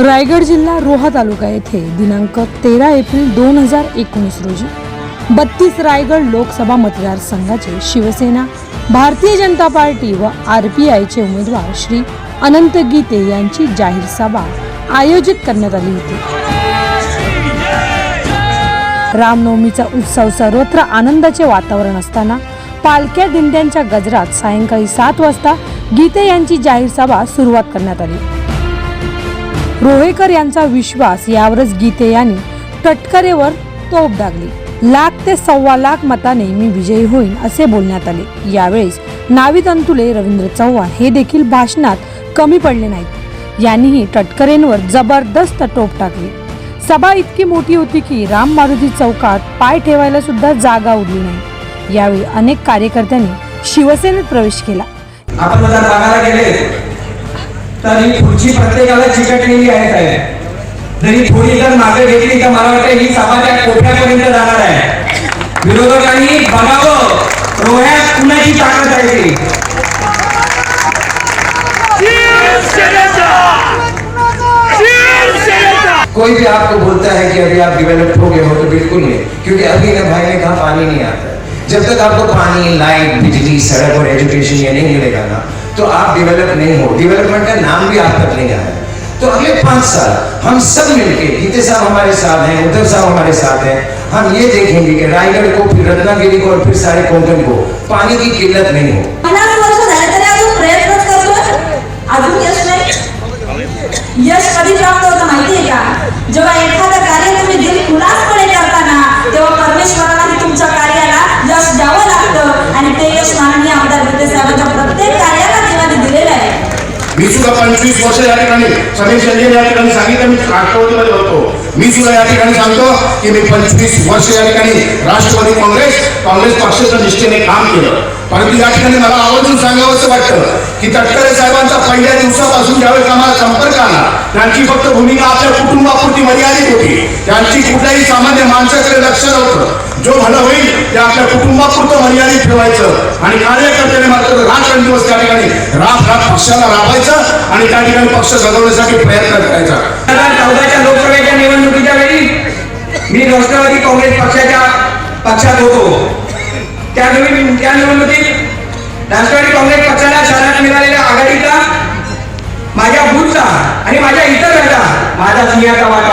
रायगड जिल्हा रोहा तालुका येथे दिनांक तेरा एप्रिल दोन हजार एकोणीस रोजी बत्तीस रायगड लोकसभा मतदारसंघाचे शिवसेना भारतीय जनता पार्टी व आर पी आयचे उमेदवार श्री अनंत गीते यांची जाहीर सभा आयोजित करण्यात आली होती. रामनवमीचा उत्सव सर्वत्र आनंदाचे वातावरण असताना पालख्या दिंड्यांच्या गजरात सायंकाळी सात वाजता गीते यांची जाहीर सभा सुरुवात करण्यात आली. रोहेकर यांचा विश्वास यावरच गीते यांनी टटकरेवर तोफ डागली. लाख ते सव्वा लाख मताने मी विजयी होईन असे बोलण्यात आले. यावेळेस नावी अंतुले रवींद्र चव्हाण हे देखील भाषणात कमी पडले नाहीत. यांनीही टटकरेंवर जबरदस्त टोप टाकली. सभा इतकी मोठी होती की राम मारुती चौकात पाय ठेवायला सुद्धा जागा उरली नाही. यावेळी अनेक कार्यकर्त्यांनी शिवसेनेत प्रवेश केला. आपण बघायला गेले. प्रत्येकाला चिकटलेली आहे, साहेब. जरी थोडी जर मागे घेतली, तर मला वाटतं ही कोठ्यापर्यंत जाणार आहे? विरोधकांनी बघावं. रोह्यात कुणाची ताकद आहे ती कोई भी आपको बोलता है कि अभी आप डेवलप हो गए हो तो बिल्कुल नहीं, क्योंकि अभी ना भाई ने कहा पानी नहीं आता। जब तक आपको पानी, लाइट, बिजली, सड़क और एजुकेशन ये नहीं मिलेगा ना तो आप डेवलप नहीं हो। डेवलपमेंट का नाम भी आप तक नहीं आया। तो अगले पाँच साल हम सब मिलके, गीते साहब हमारे साथ हैं, उद्धव साहब हमारे साथ हैं, हम ये देखेंगे कि रायगढ़ को, फिर रत्नागिरी को और फिर सारे कोंकण को पानी की किल्लत नहीं हो। यश कधी प्राप्त होतं माहितीये का जेव्हा एखादं मी सुद्धा पंचवीस वर्ष या ठिकाणी समीर संजय या ठिकाणी सांगितलं मी राष्ट्रवादीमध्ये होतो. मी सुद्धा या ठिकाणी सांगतो की मी पंचवीस वर्ष या ठिकाणी राष्ट्रवादी काँग्रेस काँग्रेस पक्षाच्या निष्ठेने काम केलं. परंतु या ठिकाणी मला आवर्जून सांगावं असं वाटतं की तटकरे साहेबांचा पहिल्या दिवसापासून ज्यावेळेस आम्हाला संपर्क आला त्यांची फक्त भूमिका आपल्या कुटुंबापुरती मर्यादित होती. त्यांची कुठल्याही सामान्य माणसाकडे लक्ष नव्हतं. जो भलं होईल ते आपल्या मर्यादित ठेवायचं. आणि कार्यकर्त्याने मात्र रात्रंदिवस त्या ठिकाणी रात रात पक्षाला राबायचं आणि त्या ठिकाणी पक्ष सजवण्यासाठी प्रयत्न करायचा. चौदाच्या लोकसभेच्या निवडणुकीच्या वेळी मी राष्ट्रवादी काँग्रेस पक्षाच्या पक्षात होतो. त्यावेळी मी त्या निवडणुकीत राष्ट्रवादी काँग्रेस पक्षाला शहरात मिळालेल्या आघाडीचा माझ्या भूतचा आणि माझ्या इतर माझा सिंहाचा वाटा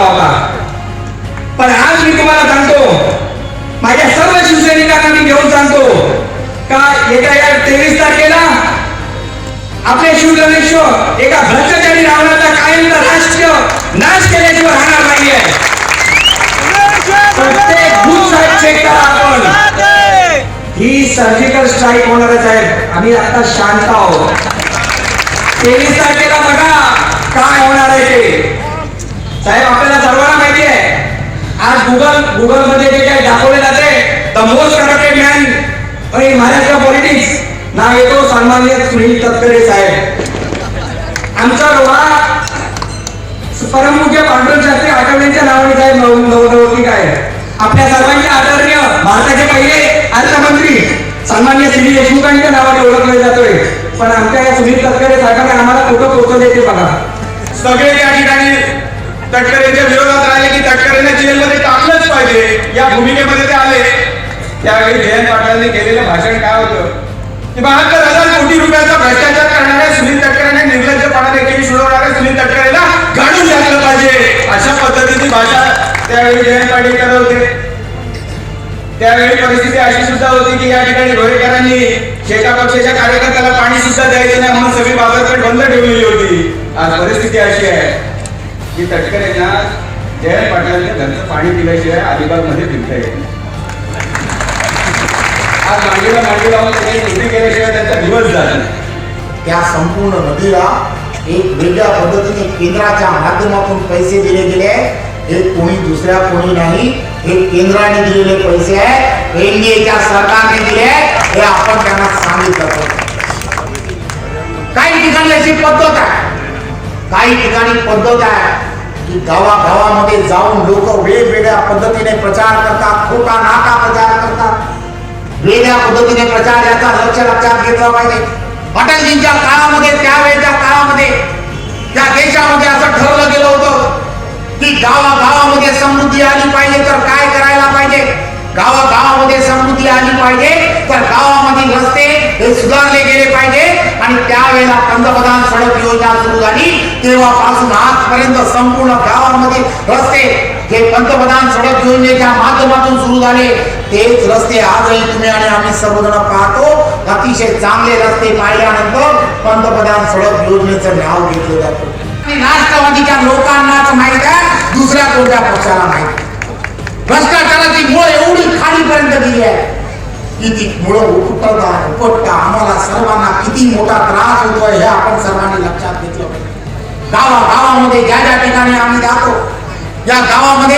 येत्या या तेवीस तारखेला आपले शिवधनेश्वर एका भ्रष्टाचारी रावणाचा कायमचा राष्ट्र नाश केल्याशिवाय राहणार नाहीये. प्रत्येक साहेब चेक करा आपण. ही सर्जिकल स्ट्राईक होणारच आहे. आम्ही आता शांत आहोत. तेवीस तारखेला बघा काय होणार आहे ते. साहेब आपल्याला सर्वांना माहिती आहे. आज गुगल गुगलमध्ये जे काही दाखवले जाते the most corrupted man in Maharashtra politics नाव येतो सन्मान्य सुनील तटकरे साहेब. आमचा रोहा परमपूज्य पांडुरंग शास्त्री आठवड्यांच्या नावाने साहेब नव आहे आपल्या सर्वांचे आदरणीय भारताचे पहिले अर्थमंत्री सन्मान्य श्री देशमुखांच्या नावाने ओळखले जातोय. पण आमच्या या सुनील तटकरे साहेबांनी आम्हाला कुठं पोहोचवले ते बघा. सगळे या ठिकाणी तटकरेच्या विरोधात राहिले की तटकरेंना जेलमध्ये टाकलंच पाहिजे. या भूमिकेमध्ये ते आले. त्यावेळी जयंत पाटलांनी केलेलं भाषण काय होतं? की बहात्तर हजार कोटी रुपयाचा भ्रष्टाचार करणाऱ्या सुनील तटकरेने निर्लज्जपणाने केली सोडवणाऱ्या सुनील तटकरेला काढून टाकलं पाहिजे. अशा पद्धतीची भाषा त्यावेळी जयंत पाटील करत होते. त्यावेळी परिस्थिती अशी सुद्धा होती की या ठिकाणी रोहेकरांनी शेका पक्षाच्या कार्यकर्त्याला पाणी सुद्धा द्यायचं नाही म्हणून सगळी बाजारपेठ बंद ठेवलेली होती. आज परिस्थिती अशी आहे की तटकरेंना जयंत पाटलांच्या घरचं पाणी पिल्याशिवाय अलिबागमध्ये फिरता येत नाही. आज मांडीला मांडी लावून केल्याशिवाय त्यांचा दिवस झाला. नाही त्या संपूर्ण नदीला एक वेगळ्या पद्धतीने केंद्राच्या माध्यमातून पैसे दिले गेले हे कोणी दुसऱ्या कोणी नाही. हे केंद्राने दिलेले पैसे आहेत. एनडीएच्या सरकारने दिले हे आपण त्यांना सांगितलं काही ठिकाणी अशी पद्धत आहे. काही ठिकाणी पद्धत आहे की गावागावामध्ये जाऊन लोक वेगवेगळ्या पद्धतीने प्रचार करतात खोटा नाका प्रचार करतात. वेगळ्या पद्धतीने प्रचार याचा लक्ष लक्षात घेतला पाहिजे. अटलजींच्या काळामध्ये त्यावेळेच्या काळामध्ये त्या देशामध्ये असं ठरवलं गेलं होतं की गावागावामध्ये समृद्धी आली पाहिजे तर काय करायला पाहिजे? गावागावामध्ये समृद्धी आली पाहिजे तर गावामधील रस्ते हे सुधारले गेले पाहिजे. आणि त्यावेळेला पंतप्रधान सडक योजना सुरू झाली. तेव्हापासून आजपर्यंत संपूर्ण गावामध्ये रस्ते जे पंतप्रधान सडक योजनेच्या माध्यमातून सुरू झाले. तेच रस्ते आजही तुम्ही आणि आम्ही सर्वजण पाहतो. अतिशय चांगले रस्ते पाहिल्यानंतर पंतप्रधान सडक योजनेचं नाव घेतलं जातं. आणि राष्ट्रवादीच्या लोकांनाच माहीत आहे दुसऱ्या कोणत्या पक्षाला माहीत भ्रष्टाचाराची मुळ एवढी खालीपर्यंत गेली आहे. की ती मुळं उपटता उपटता आम्हाला सर्वांना किती मोठा त्रास होतोय हे आपण सर्वांनी लक्षात घेतलं पाहिजे. गावागावामध्ये ज्या ज्या ठिकाणी आम्ही जातो या गावामध्ये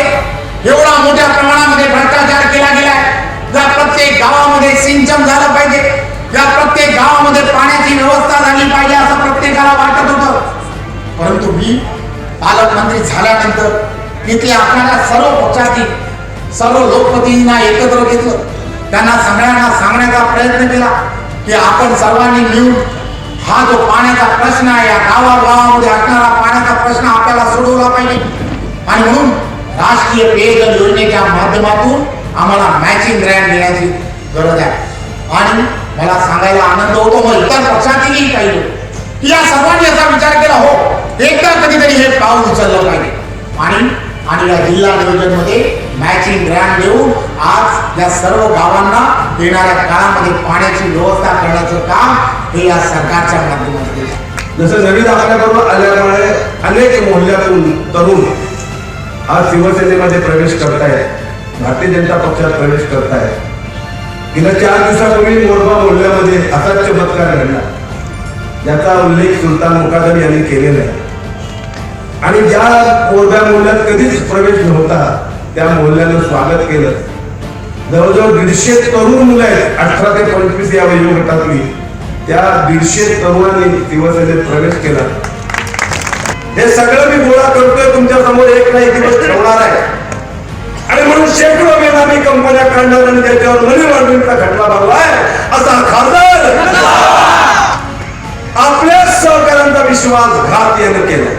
एवढा मोठ्या प्रमाणामध्ये भ्रष्टाचार केला गेला या प्रत्येक गावामध्ये सिंचन झालं पाहिजे. या प्रत्येक गावामध्ये पाण्याची व्यवस्था झाली पाहिजे असं प्रत्येकाला वाटत होतं. परंतु मी पालकमंत्री झाल्यानंतर तिथे आपल्याला सर्व पक्षातील सर्व लोकप्रतिनिधींना एकत्र घेतलं. त्यांना सगळ्यांना सांगण्याचा प्रयत्न केला की आपण सर्वांनी मिळून हा जो पाण्याचा प्रश्न आहे या गावागावामध्ये असणारा पाण्याचा प्रश्न आपल्याला सोडवला पाहिजे. आणि म्हणून राष्ट्रीय पेयजल योजनेच्या माध्यमातून आम्हाला मॅचिंग ग्रँट देण्याची गरज आहे. आणि मला सांगायला आनंद होतो मग इतर पक्षातीलही काही लोक या सर्वांनी असा विचार केला हो एकदा कधीतरी हे पाऊल उचललं पाहिजे. आणि आणि या जिल्हा नियोजनमध्ये मॅचिंग ग्रँड देऊन आज या सर्व गावांना येणाऱ्या काळामध्ये पाण्याची व्यवस्था करण्याचं काम हे या सरकारच्या माध्यमातून केलं जसं नवीन आल्याबरोबर आल्यामुळे अनेक मोहल्ल्यातून तरुण आज शिवसेनेमध्ये प्रवेश करतायत. भारतीय जनता पक्षात प्रवेश करतायत. गेल्या चार दिवसापूर्वी मोरबा मोहल्ल्यामध्ये असाच चमत्कार घडला. याचा उल्लेख सुलतान मुकादम यांनी केलेला आहे. आणि ज्या मोरब्या मोहल्ल्यात कधीच प्रवेश नव्हता त्या मोहल्ल्यानं स्वागत केलं. जवळजवळ दीडशे तरुण मुलं आहेत अठरा ते पंचवीस या वयोगटातली. त्या दीडशे तरुणांनी शिवसेनेत प्रवेश केला. हे सगळं मी गोळा करतोय तुमच्यासमोर एक ना एक दिवस ठेवणार आहे. आणि म्हणून शेकडो बेनामी कंपन्या काढणार आणि त्याच्यावर मनी लॉन्ड्रिंगचा खटला भरलाय असा खासदार. आपल्या सहकाऱ्यांचा विश्वासघात यानं केला.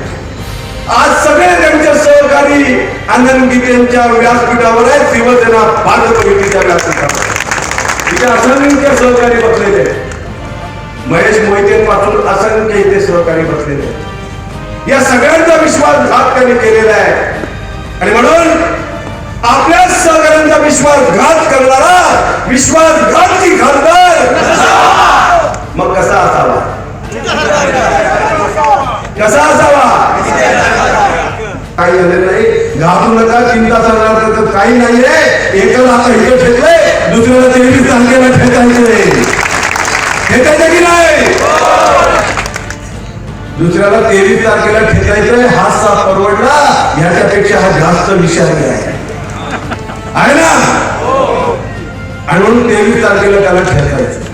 आज सगळे त्यांचे सहकारी आनंद गीतेंच्या व्यासपीठावर आहेत. शिवसेना भाजप युतीच्या व्यासपीठावर. तिथे असंख्य सहकारी बसलेले आहेत. महेश मोहितेपासून असंख्य इथे सहकारी बसलेले या सगळ्यांचा विश्वासघात त्यांनी केलेला आहे. आणि म्हणून आपल्या सहकाऱ्यांचा विश्वासघात करणारा विश्वासघाती खासदार. मग कसा असावा? कसा असावा? काही झालेलं नाही. घाबरू नका चिंता करणार तर काही नाहीये. एकाला आता इथे ठेकले दुसऱ्याला तेवीस तारखेला ठेकायचे ठेकायचं की नाही? दुसऱ्याला तेवीस तारखेला ठेकायचंय हा साप परवडला. ह्याच्यापेक्षा हा जास्त विषय आहे. आहे ना? आणि म्हणून तेवीस तारखेला त्याला खेळायचं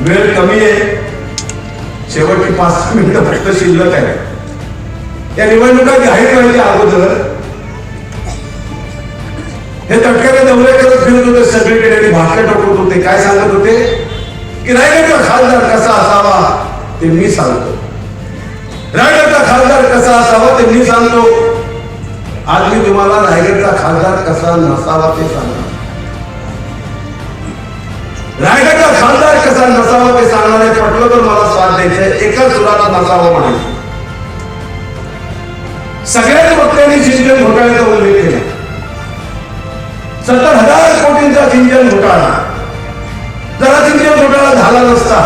वेळ कमी आहे. शेवटची पाच मिनिटं फक्त शिल्लक आहे. या निवडणुका जाहीर करायच्या अगोदर हे तटक्याने दौरे करत फिरत होते सगळीकडे आणि भाषण टाकत होते. काय सांगत होते? की रायगडचा खासदार कसा असावा ते मी सांगतो. रायगडचा खासदार कसा असावा ते मी सांगतो. आज मी तुम्हाला रायगडचा खासदार कसा नसावा ते सांगणार. रायगडचा खासदार कसा नसावा ते सांगणार आहे पटलं तर मला स्वाद द्यायचं एकाच सुराला नसावा म्हणायचं. सगळ्याच वक्त्यांनी सिंचन घोटाळ्याचा उल्लेख केला. सत्तर हजार कोटींचा सिंचन घोटाळा. जरा सिंचन घोटाळा झाला नसता.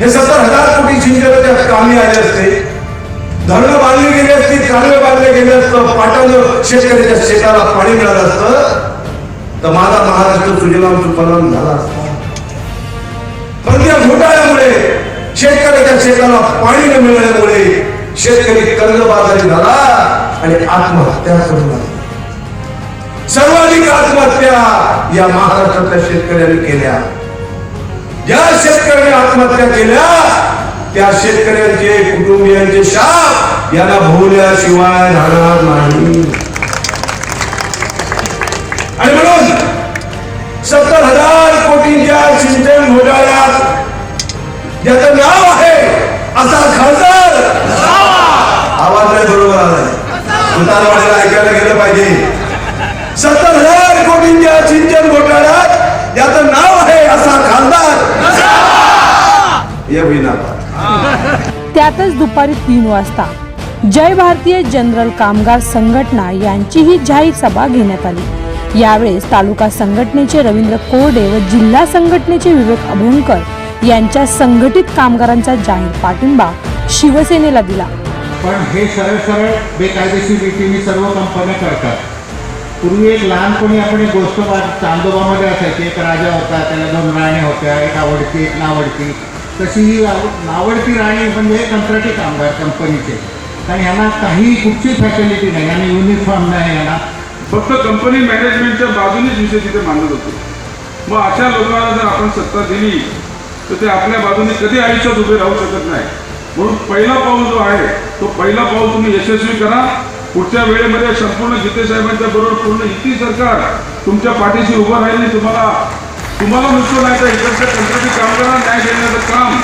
हे सत्तर हजार कोटी सिंचनाच्या कामी आले असते. धरणं बांधली गेली असती कालवे बांधले गेले असतं पाटानं शेतकऱ्याच्या शेताला पाणी मिळालं असतं तर माझा महाराष्ट्र सुजलाम सुफलाम झाला असता. पण त्या घोटाळ्यामुळे शेतकऱ्याच्या शेताला पाणी न मिळाल्यामुळे शेतकरी कर्जबाजारी झाला आणि आत्महत्या करून लागला सर्वाधिक आत्महत्या या महाराष्ट्रातल्या शेतकऱ्यांनी केल्या. ज्या शेतकऱ्यांनी आत्महत्या केल्या त्या शेतकऱ्यांचे कुटुंबियांचे शाप याला भोवल्याशिवाय राहणार नाही. त्यातच दुपारी तीन वाजता जय भारतीय जनरल कामगार संघटना यांचीही जाहीर सभा घेण्यात आली. यावेळेस तालुका संघटनेचे रवींद्र कोरडे व जिल्हा संघटनेचे विवेक अभ्यंकर यांच्या संघटित कामगारांचा जाहीर पाठिंबा शिवसेनेला दिला. पण हे सरळ सरळ बेकायदेशीर रीतीने सर्व कंपन्या करतात. पूर्वी एक लहानपणी आपण एक गोष्ट चांदोबामध्ये असायची एक राजा होता त्याला दोन राणी होत्या एक आवडती एक नावडती. तशी ही आवडती राणी म्हणजे कंत्राटी कामगार कंपनीचे. आणि यांना काही कुठची फॅसिलिटी नाही आणि युनिफॉर्म नाही यांना फक्त कंपनी मॅनेजमेंटच्या बाजूनेच विषय तिथे मांडत होते. मग अशा लोकांना जर आपण सत्ता दिली तर ते आपल्या बाजूने कधी आयुष्यात उभे राहू शकत नाही. म्हणून पहिला पाऊल जो आहे तो पहिला पाऊल तुम्ही यशस्वी करा. पुढच्या वेळेमध्ये संपूर्ण गीते साहेबांच्या बरोबर पूर्ण युती सरकार तुमच्या पाठीशी उभं राहील आणि तुम्हाला तुम्हाला नुसतं नाही तर इकडच्या कंत्राटी कामगारांना न्याय देण्याचं काम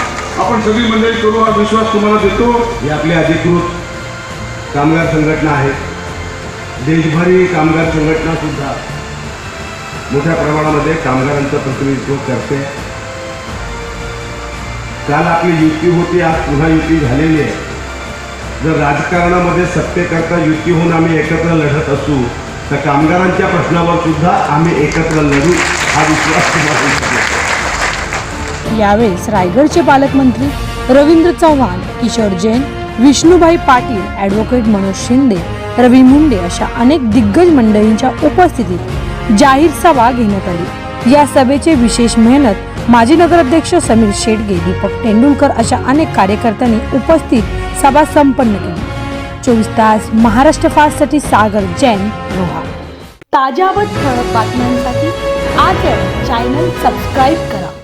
आपण सगळी मंडळी करू हा विश्वास तुम्हाला देतो. ही आपली अधिकृत कामगार संघटना आहे देशभरी कामगार संघटना सुद्धा मोठ्या प्रमाणामध्ये कामगारांचं प्रतिनिधित्व करते. काल आपली युती होती आज पुन्हा युती झालेली आहे. जर राजकारणामध्ये सत्तेकरता युती होऊन आम्ही एकत्र लढत असू तर कामगारांच्या प्रश्नावर सुद्धा आम्ही एकत्र लढू. हा विश्वास यावेळेस रायगडचे पालकमंत्री रवींद्र चव्हाण किशोर जैन विष्णुभाई पाटील ॲडव्होकेट मनोज शिंदे रवी मुंडे अशा अनेक दिग्गज मंडळींच्या उपस्थितीत जाहीर सभा घेण्यात आली. या सभेचे विशेष मेहनत माजी नगराध्यक्ष समीर शेटगे दीपक तेंडुलकर अशा अनेक कार्यकर्त्यांनी उपस्थित सभा संपन्न केली. चोवीस तास महाराष्ट्र फास्टसाठी सागर जैन रोहा ताज्या व ठळक बातम्यांसाठी आज चॅनल सबस्क्राईब करा.